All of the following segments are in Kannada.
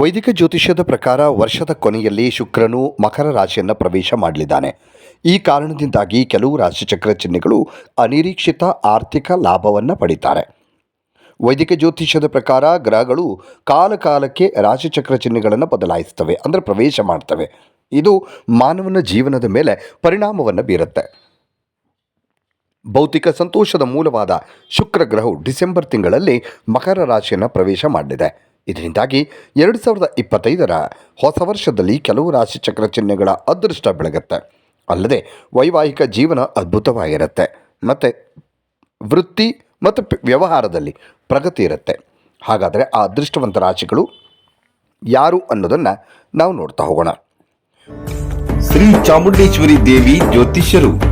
ವೈದಿಕ ಜ್ಯೋತಿಷ್ಯದ ಪ್ರಕಾರ ವರ್ಷದ ಕೊನೆಯಲ್ಲಿ ಶುಕ್ರನು ಮಕರ ರಾಶಿಯನ್ನು ಪ್ರವೇಶ ಮಾಡಲಿದ್ದಾನೆ. ಈ ಕಾರಣದಿಂದಾಗಿ ಕೆಲವು ರಾಶಿಚಕ್ರ ಚಿಹ್ನೆಗಳು ಅನಿರೀಕ್ಷಿತ ಆರ್ಥಿಕ ಲಾಭವನ್ನು ಪಡಿತಾರೆ. ವೈದಿಕ ಜ್ಯೋತಿಷ್ಯದ ಪ್ರಕಾರ ಗ್ರಹಗಳು ಕಾಲಕಾಲಕ್ಕೆ ರಾಶಿಚಕ್ರ ಚಿಹ್ನೆಗಳನ್ನು ಬದಲಾಯಿಸ್ತವೆ, ಅಂದರೆ ಪ್ರವೇಶ ಮಾಡ್ತವೆ. ಇದು ಮಾನವನ ಜೀವನದ ಮೇಲೆ ಪರಿಣಾಮವನ್ನು ಬೀರುತ್ತೆ. ಭೌತಿಕ ಸಂತೋಷದ ಮೂಲವಾದ ಶುಕ್ರ ಗ್ರಹವು ಡಿಸೆಂಬರ್ ತಿಂಗಳಲ್ಲಿ ಮಕರ ರಾಶಿಯನ್ನು ಪ್ರವೇಶ ಮಾಡಲಿದೆ. ಇದರಿಂದಾಗಿ ಎರಡು ಸಾವಿರದ ಇಪ್ಪತ್ತೈದರ ಹೊಸ ವರ್ಷದಲ್ಲಿ ಕೆಲವು ರಾಶಿಚಕ್ರ ಚಿಹ್ನೆಗಳ ಅದೃಷ್ಟ ಬೆಳಗುತ್ತೆ. ಅಲ್ಲದೆ ವೈವಾಹಿಕ ಜೀವನ ಅದ್ಭುತವಾಗಿರುತ್ತೆ. ಮತ್ತು ವೃತ್ತಿ ಮತ್ತು ವ್ಯವಹಾರದಲ್ಲಿ ಪ್ರಗತಿ ಇರುತ್ತೆ. ಹಾಗಾದರೆ ಆ ಅದೃಷ್ಟವಂತ ರಾಶಿಗಳು ಯಾರು ಅನ್ನೋದನ್ನು ನಾವು ನೋಡ್ತಾ ಹೋಗೋಣ. ಶ್ರೀ ಚಾಮುಂಡೇಶ್ವರಿ ದೇವಿ ಜ್ಯೋತಿಷ್ಯರು.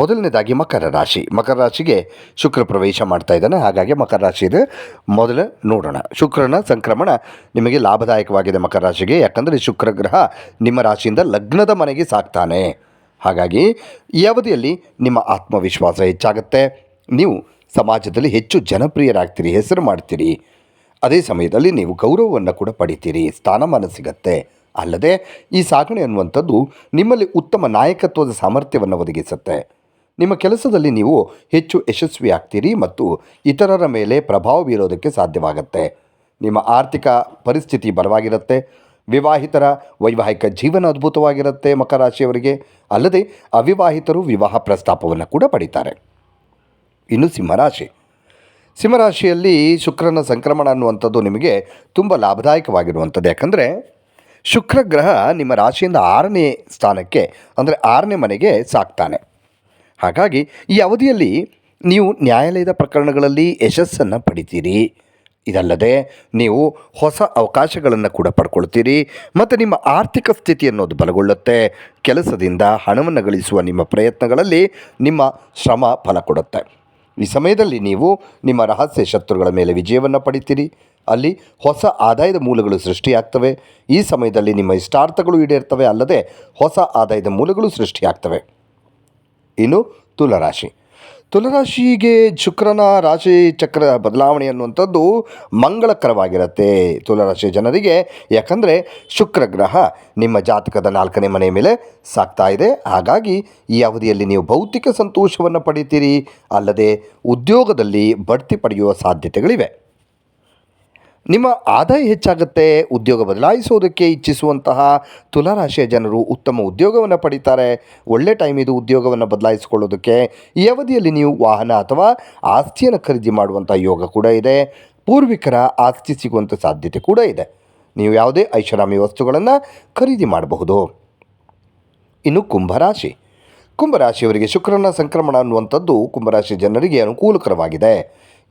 ಮೊದಲನೇದಾಗಿ ಮಕರ ರಾಶಿ. ಮಕರ ರಾಶಿಗೆ ಶುಕ್ರ ಪ್ರವೇಶ ಮಾಡ್ತಾ ಇದ್ದಾನೆ. ಹಾಗಾಗಿ ಮಕರ ರಾಶಿ ಇದೆ. ಮೊದಲು ನೋಡೋಣ. ಶುಕ್ರನ ಸಂಕ್ರಮಣ ನಿಮಗೆ ಲಾಭದಾಯಕವಾಗಿದೆ ಮಕರ ರಾಶಿಗೆ. ಯಾಕಂದರೆ ಶುಕ್ರ ಗ್ರಹ ನಿಮ್ಮ ರಾಶಿಯಿಂದ ಲಗ್ನದ ಮನೆಗೆ ಸಾಕ್ತಾನೆ. ಹಾಗಾಗಿ ಈ ಅವಧಿಯಲ್ಲಿ ನಿಮ್ಮ ಆತ್ಮವಿಶ್ವಾಸ ಹೆಚ್ಚಾಗುತ್ತೆ. ನೀವು ಸಮಾಜದಲ್ಲಿ ಹೆಚ್ಚು ಜನಪ್ರಿಯರಾಗ್ತೀರಿ, ಹೆಸರು ಮಾಡ್ತೀರಿ. ಅದೇ ಸಮಯದಲ್ಲಿ ನೀವು ಗೌರವವನ್ನು ಕೂಡ ಪಡಿತೀರಿ. ಸ್ಥಾನಮಾನ ಸಿಗತ್ತೆ. ಅಲ್ಲದೆ ಈ ಸಾಗಣೆ ಅನ್ನುವಂಥದ್ದು ನಿಮ್ಮಲ್ಲಿ ಉತ್ತಮ ನಾಯಕತ್ವದ ಸಾಮರ್ಥ್ಯವನ್ನು ಒದಗಿಸುತ್ತೆ. ನಿಮ್ಮ ಕೆಲಸದಲ್ಲಿ ನೀವು ಹೆಚ್ಚು ಯಶಸ್ವಿ ಆಗ್ತೀರಿ ಮತ್ತು ಇತರರ ಮೇಲೆ ಪ್ರಭಾವ ಬೀರೋದಕ್ಕೆ ಸಾಧ್ಯವಾಗುತ್ತೆ. ನಿಮ್ಮ ಆರ್ಥಿಕ ಪರಿಸ್ಥಿತಿ ಬಲವಾಗಿರುತ್ತೆ. ವಿವಾಹಿತರ ವೈವಾಹಿಕ ಜೀವನ ಅದ್ಭುತವಾಗಿರುತ್ತೆ ಮಕರ ರಾಶಿಯವರಿಗೆ ಅಲ್ಲದೆ ಅವಿವಾಹಿತರು ವಿವಾಹ ಪ್ರಸ್ತಾಪವನ್ನು ಕೂಡ ಪಡೀತಾರೆ. ಇನ್ನು ಸಿಂಹರಾಶಿ. ಸಿಂಹರಾಶಿಯಲ್ಲಿ ಶುಕ್ರನ ಸಂಕ್ರಮಣ ಅನ್ನುವಂಥದ್ದು ನಿಮಗೆ ತುಂಬ ಲಾಭದಾಯಕವಾಗಿರುವಂಥದ್ದು. ಯಾಕಂದರೆ ಶುಕ್ರ ಗ್ರಹ ನಿಮ್ಮ ರಾಶಿಯಿಂದ ಆರನೇ ಸ್ಥಾನಕ್ಕೆ, ಅಂದರೆ ಆರನೇ ಮನೆಗೆ ಸಾಕ್ತಾನೆ. ಹಾಗಾಗಿ ಈ ಅವಧಿಯಲ್ಲಿ ನೀವು ನ್ಯಾಯಾಲಯದ ಪ್ರಕರಣಗಳಲ್ಲಿ ಯಶಸ್ಸನ್ನು ಪಡಿತೀರಿ. ಇದಲ್ಲದೆ ನೀವು ಹೊಸ ಅವಕಾಶಗಳನ್ನು ಕೂಡ ಪಡ್ಕೊಳ್ತೀರಿ. ಮತ್ತು ನಿಮ್ಮ ಆರ್ಥಿಕ ಸ್ಥಿತಿ ಅನ್ನೋದು ಬಲಗೊಳ್ಳುತ್ತೆ. ಕೆಲಸದಿಂದ ಹಣವನ್ನು ಗಳಿಸುವ ನಿಮ್ಮ ಪ್ರಯತ್ನಗಳಲ್ಲಿ ನಿಮ್ಮ ಶ್ರಮ ಫಲ ಕೊಡುತ್ತೆ. ಈ ಸಮಯದಲ್ಲಿ ನೀವು ನಿಮ್ಮ ರಹಸ್ಯ ಶತ್ರುಗಳ ಮೇಲೆ ವಿಜಯವನ್ನು ಪಡಿತೀರಿ. ಅಲ್ಲಿ ಹೊಸ ಆದಾಯದ ಮೂಲಗಳು ಸೃಷ್ಟಿಯಾಗ್ತವೆ. ಈ ಸಮಯದಲ್ಲಿ ನಿಮ್ಮ ಇಷ್ಟಾರ್ಥಗಳು ಈಡೇರ್ತವೆ. ಅಲ್ಲದೆ ಹೊಸ ಆದಾಯದ ಮೂಲಗಳು ಸೃಷ್ಟಿಯಾಗ್ತವೆ. ಇನ್ನು ತುಲರಾಶಿ. ತುಲರಾಶಿಗೆ ಶುಕ್ರನ ರಾಶಿ ಚಕ್ರ ಬದಲಾವಣೆ ಅನ್ನುವಂಥದ್ದು ಮಂಗಳಕರವಾಗಿರುತ್ತೆ ತುಲರಾಶಿ ಜನರಿಗೆ. ಯಾಕಂದರೆ ಶುಕ್ರ ಗ್ರಹ ನಿಮ್ಮ ಜಾತಕದ ನಾಲ್ಕನೇ ಮನೆ ಮೇಲೆ ಸಾಕ್ತಾ ಇದೆ. ಹಾಗಾಗಿ ಈ ಅವಧಿಯಲ್ಲಿ ನೀವು ಭೌತಿಕ ಸಂತೋಷವನ್ನು ಪಡೀತೀರಿ. ಅಲ್ಲದೆ ಉದ್ಯೋಗದಲ್ಲಿ ಬಡ್ತಿ ಪಡೆಯುವ ಸಾಧ್ಯತೆಗಳಿವೆ. ನಿಮ್ಮ ಆದಾಯ ಹೆಚ್ಚಾಗುತ್ತೆ, ಉದ್ಯೋಗ ಬದಲಾಯಿಸೋದಕ್ಕೆ ಇಚ್ಛಿಸುವಂತಹ ತುಲಾರಾಶಿಯ ಜನರು ಉತ್ತಮ ಉದ್ಯೋಗವನ್ನು ಪಡಿತಾರೆ. ಒಳ್ಳೆ ಟೈಮ್ ಇದು ಉದ್ಯೋಗವನ್ನು ಬದಲಾಯಿಸಿಕೊಳ್ಳೋದಕ್ಕೆ. ಈ ಅವಧಿಯಲ್ಲಿ ನೀವು ವಾಹನ ಅಥವಾ ಆಸ್ತಿಯನ್ನು ಖರೀದಿ ಮಾಡುವಂಥ ಯೋಗ ಕೂಡ ಇದೆ. ಪೂರ್ವಿಕರ ಆಸ್ತಿ ಸಿಗುವಂಥ ಸಾಧ್ಯತೆ ಕೂಡ ಇದೆ. ನೀವು ಯಾವುದೇ ಐಷಾರಾಮಿ ವಸ್ತುಗಳನ್ನು ಖರೀದಿ ಮಾಡಬಹುದು. ಇನ್ನು ಕುಂಭರಾಶಿ. ಕುಂಭರಾಶಿಯವರಿಗೆ ಶುಕ್ರನ ಸಂಕ್ರಮಣ ಅನ್ನುವಂಥದ್ದು ಕುಂಭರಾಶಿ ಜನರಿಗೆ ಅನುಕೂಲಕರವಾಗಿದೆ.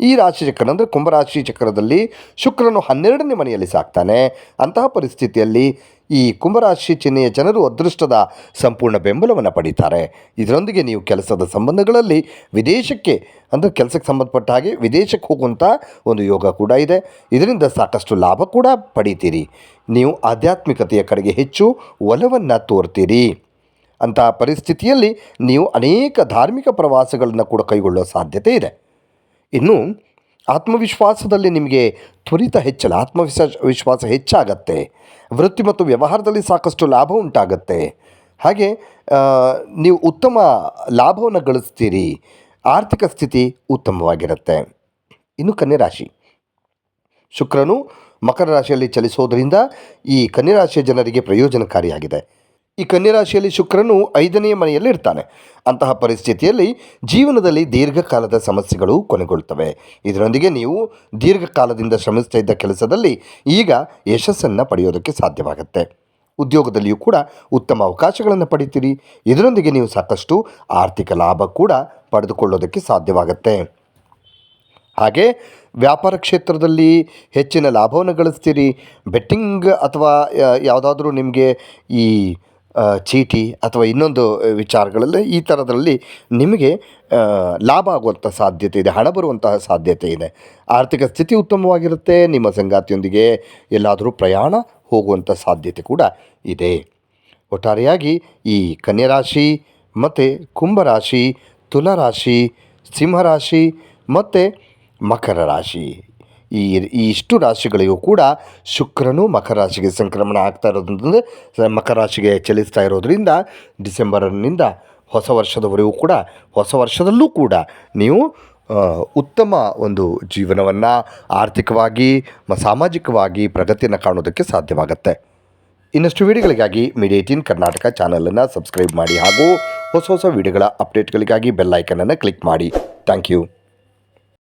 ಈ ರಾಶಿ ಚಕ್ರ ಅಂದರೆ ಕುಂಭರಾಶಿ ಚಕ್ರದಲ್ಲಿ ಶುಕ್ರನು ಹನ್ನೆರಡನೇ ಮನೆಯಲ್ಲಿ ಸಾಕ್ತಾನೆ. ಅಂತಹ ಪರಿಸ್ಥಿತಿಯಲ್ಲಿ ಈ ಕುಂಭರಾಶಿ ಚಿಹ್ನೆಯ ಜನರು ಅದೃಷ್ಟದ ಸಂಪೂರ್ಣ ಬೆಂಬಲವನ್ನು ಪಡೀತಾರೆ. ಇದರೊಂದಿಗೆ ನೀವು ಕೆಲಸದ ಸಂಬಂಧಗಳಲ್ಲಿ ವಿದೇಶಕ್ಕೆ ಅಂದರೆ ಕೆಲಸಕ್ಕೆ ಸಂಬಂಧಪಟ್ಟ ಹಾಗೆ ವಿದೇಶಕ್ಕೆ ಹೋಗುವಂಥ ಒಂದು ಯೋಗ ಕೂಡ ಇದೆ. ಇದರಿಂದ ಸಾಕಷ್ಟು ಲಾಭ ಕೂಡ ಪಡೀತೀರಿ. ನೀವು ಆಧ್ಯಾತ್ಮಿಕತೆಯ ಕಡೆಗೆ ಹೆಚ್ಚು ಒಲವನ್ನು ತೋರ್ತೀರಿ. ಅಂತಹ ಪರಿಸ್ಥಿತಿಯಲ್ಲಿ ನೀವು ಅನೇಕ ಧಾರ್ಮಿಕ ಪ್ರವಾಸಗಳನ್ನು ಕೂಡ ಕೈಗೊಳ್ಳುವ ಸಾಧ್ಯತೆ ಇದೆ. ಇನ್ನು ಆತ್ಮವಿಶ್ವಾಸದಲ್ಲಿ ನಿಮಗೆ ತ್ವರಿತ ಹೆಚ್ಚಳ, ಆತ್ಮವಿಶ್ವಾಸ, ವಿಶ್ವಾಸ ಹೆಚ್ಚಾಗತ್ತೆ. ವೃತ್ತಿ ಮತ್ತು ವ್ಯವಹಾರದಲ್ಲಿ ಸಾಕಷ್ಟು ಲಾಭ ಉಂಟಾಗತ್ತೆ. ಹಾಗೆ ನೀವು ಉತ್ತಮ ಲಾಭವನ್ನು ಗಳಿಸ್ತೀರಿ. ಆರ್ಥಿಕ ಸ್ಥಿತಿ ಉತ್ತಮವಾಗಿರುತ್ತೆ. ಇನ್ನು ಕನ್ಯರಾಶಿ ಶುಕ್ರನು ಮಕರ ರಾಶಿಯಲ್ಲಿ ಚಲಿಸೋದರಿಂದ ಈ ಕನ್ಯರಾಶಿಯ ಜನರಿಗೆ ಪ್ರಯೋಜನಕಾರಿಯಾಗಿದೆ. ಈ ಕನ್ಯರಾಶಿಯಲ್ಲಿ ಶುಕ್ರನು ಐದನೆಯ ಮನೆಯಲ್ಲಿ ಇರ್ತಾನೆ ಅಂತಹ ಪರಿಸ್ಥಿತಿಯಲ್ಲಿ ಜೀವನದಲ್ಲಿ ದೀರ್ಘಕಾಲದ ಸಮಸ್ಯೆಗಳು ಕೊನೆಗೊಳ್ತವೆ. ಇದರೊಂದಿಗೆ ನೀವು ದೀರ್ಘಕಾಲದಿಂದ ಶ್ರಮಿಸ್ತಾ ಇದ್ದ ಕೆಲಸದಲ್ಲಿ ಈಗ ಯಶಸ್ಸನ್ನು ಪಡೆಯೋದಕ್ಕೆ ಸಾಧ್ಯವಾಗುತ್ತೆ. ಉದ್ಯೋಗದಲ್ಲಿಯೂ ಕೂಡ ಉತ್ತಮ ಅವಕಾಶಗಳನ್ನು ಪಡಿತೀರಿ. ಇದರೊಂದಿಗೆ ನೀವು ಸಾಕಷ್ಟು ಆರ್ಥಿಕ ಲಾಭ ಕೂಡ ಪಡೆದುಕೊಳ್ಳೋದಕ್ಕೆ ಸಾಧ್ಯವಾಗುತ್ತೆ. ಹಾಗೆ ವ್ಯಾಪಾರ ಕ್ಷೇತ್ರದಲ್ಲಿ ಹೆಚ್ಚಿನ ಲಾಭವನ್ನು ಗಳಿಸ್ತೀರಿ. ಬೆಟ್ಟಿಂಗ್ ಅಥವಾ ಯಾವುದಾದ್ರೂ ನಿಮಗೆ ಈ ಚೀಟಿ ಅಥವಾ ಇನ್ನೊಂದು ವಿಚಾರಗಳಲ್ಲಿ ಈ ಥರದ್ರಲ್ಲಿ ನಿಮಗೆ ಲಾಭ ಆಗುವಂಥ ಸಾಧ್ಯತೆ ಇದೆ, ಹಣ ಬರುವಂತಹ ಸಾಧ್ಯತೆ ಇದೆ. ಆರ್ಥಿಕ ಸ್ಥಿತಿ ಉತ್ತಮವಾಗಿರುತ್ತೆ, ನಿಮ್ಮ ಸಂಗಾತಿಯೊಂದಿಗೆ ಎಲ್ಲಾದರೂ ಪ್ರಯಾಣ ಹೋಗುವಂಥ ಸಾಧ್ಯತೆ ಕೂಡ ಇದೆ. ಒಟ್ಟಾರೆಯಾಗಿ ಈ ಕನ್ಯರಾಶಿ ಮತ್ತು ಕುಂಭರಾಶಿ, ತುಲಾರಾಶಿ, ಸಿಂಹರಾಶಿ ಮತ್ತು ಮಕರ ರಾಶಿ ಈ ಈ ಇಷ್ಟು ರಾಶಿಗಳಿಗೂ ಕೂಡ ಶುಕ್ರನು ಮಕರ ರಾಶಿಗೆ ಸಂಕ್ರಮಣ ಆಗ್ತಾ ಇರೋದ್ರಿಂದ ಮಕರ ರಾಶಿಗೆ ಚಲಿಸ್ತಾ ಇರೋದ್ರಿಂದ ಡಿಸೆಂಬರ್ನಿಂದ ಹೊಸ ವರ್ಷದವರೆಗೂ ಕೂಡ, ಹೊಸ ವರ್ಷದಲ್ಲೂ ಕೂಡ ನೀವು ಉತ್ತಮ ಒಂದು ಜೀವನವನ್ನು ಆರ್ಥಿಕವಾಗಿ ಸಾಮಾಜಿಕವಾಗಿ ಪ್ರಗತಿಯನ್ನು ಕಾಣೋದಕ್ಕೆ ಸಾಧ್ಯವಾಗುತ್ತೆ. ಇನ್ನಷ್ಟು ವಿಡಿಯೋಗಳಿಗಾಗಿ ಮೀಡಿಯಾ ಕರ್ನಾಟಕ ಚಾನಲನ್ನು ಸಬ್ಸ್ಕ್ರೈಬ್ ಮಾಡಿ ಹಾಗೂ ಹೊಸ ಹೊಸ ವಿಡಿಯೋಗಳ ಅಪ್ಡೇಟ್ಗಳಿಗಾಗಿ ಬೆಲ್ ಐಕನನ್ನು ಕ್ಲಿಕ್ ಮಾಡಿ. Thank you.